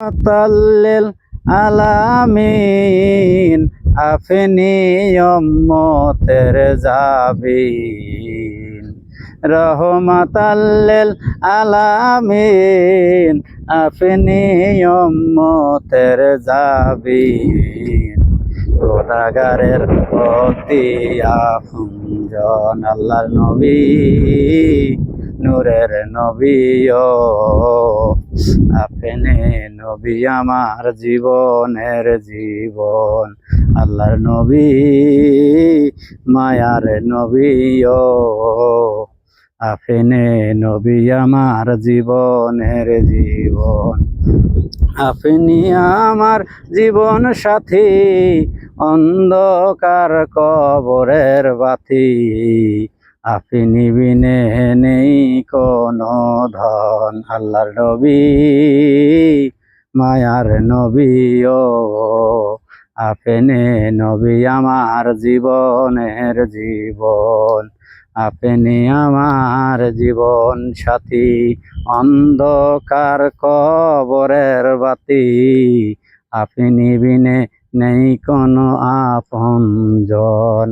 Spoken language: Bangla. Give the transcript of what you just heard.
তাল্লিল আলামিন আপনি উম্মতের জাবিন। রহমাতাল্লিল আলামিন আপনি উম্মতের জাবিন। গোলাগারের প্রতি আপনজন আল্লাহর নবী, নূরের নবী আপনি নবী আমার জীবনের জীবন, আল্লাহর নবী, মায়ার নবী আপনি নবী আমার জীবনের জীবন, আপনি আমার জীবন সাথী, অন্ধকার কবরের বাতি। আপনি বিনে নেই কোনো ধন। আল্লাহর নবী, মায়ার নবী ও আপনি নবী আমার জীবনের জীবন। আপনি আমার জীবন সাথী, অন্ধকার কবরের বাতি। আপনি বিনে নেই কোনো আপন জন